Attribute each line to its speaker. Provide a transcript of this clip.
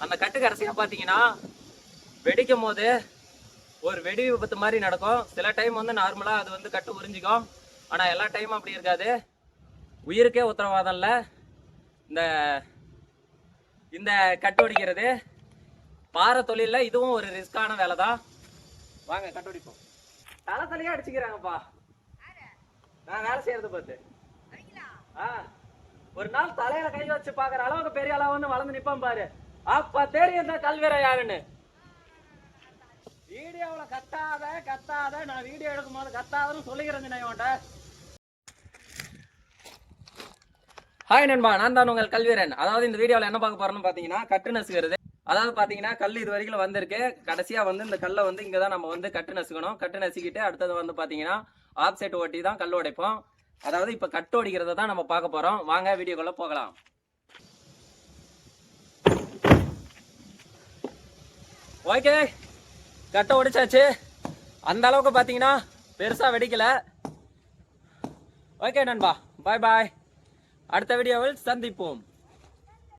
Speaker 1: அந்த கட்டு கடைசியா பாத்தீங்கன்னா வெடிக்கும் போது ஒரு வெடி விபத்து மாதிரி நடக்கும். சில டைம் வந்து நார்மலா அது வந்து கட்டு உறிஞ்சிக்கும். ஆனா எல்லா டைமும் அப்படி இருக்காது. உயிருக்கே உத்தரவாதம் இல்ல. இந்த இந்த கட்டு ஒடிக்கிறது பாறை தொழில்ல இதுவும் ஒரு ரிஸ்கான வேலை தான் வாங்க கட்டு ஒடிப்போம் தலை தலையா அடிச்சுக்கிறாங்கப்பா. நான் வேலை செய்யறது பார்த்து. ஆ. ஒரு நாள் தலையில கை வச்சு பாக்குற அளவுக்கு பெரிய அளவு வந்து வளர்ந்து நிப்பான் பாரு. அப்ப தெரியும் தான் கல்வீர யாருன்னு. வீடியோவில் கத்தாத கத்தாத நான் வீடியோ எடுக்கும்போது கத்தாதன்னு சொல்லிக்கிறேன் நான் இவன்ட்ட. ஹாய் நண்பா நான் தான் உங்கள் கல்வீரன். அதாவது இந்த வீடியோவில் என்ன பார்க்க போறோம்னு பார்த்தீங்கன்னா கட்டு நசுக்கிறது. அதாவது பார்த்தீங்கன்னா கல் இது வரைக்கும் வந்திருக்கு. கடைசியாக வந்து இந்த கல்லை வந்து இங்கே தான் நம்ம வந்து கட்டு நசுக்கணும். கட்டு நசுக்கிட்டு அடுத்தது வந்து பார்த்தீங்கன்னா ஆப்செட் ஓட்டி தான் கல் உடைப்போம். அதாவது இப்போ கட்டு ஒடிக்கிறத தான் நம்ம பார்க்க போகிறோம் வாங்க வீடியோக்குள்ளே போகலாம். ஓகே கட்டை உடைச்சாச்சு. அந்த அளவுக்கு பார்த்தீங்கன்னா பெருசாக வெடிக்கல. ஓகே நண்பா. பாய் பாய் அடுத்த வீடியோவில் சந்திப்போம்.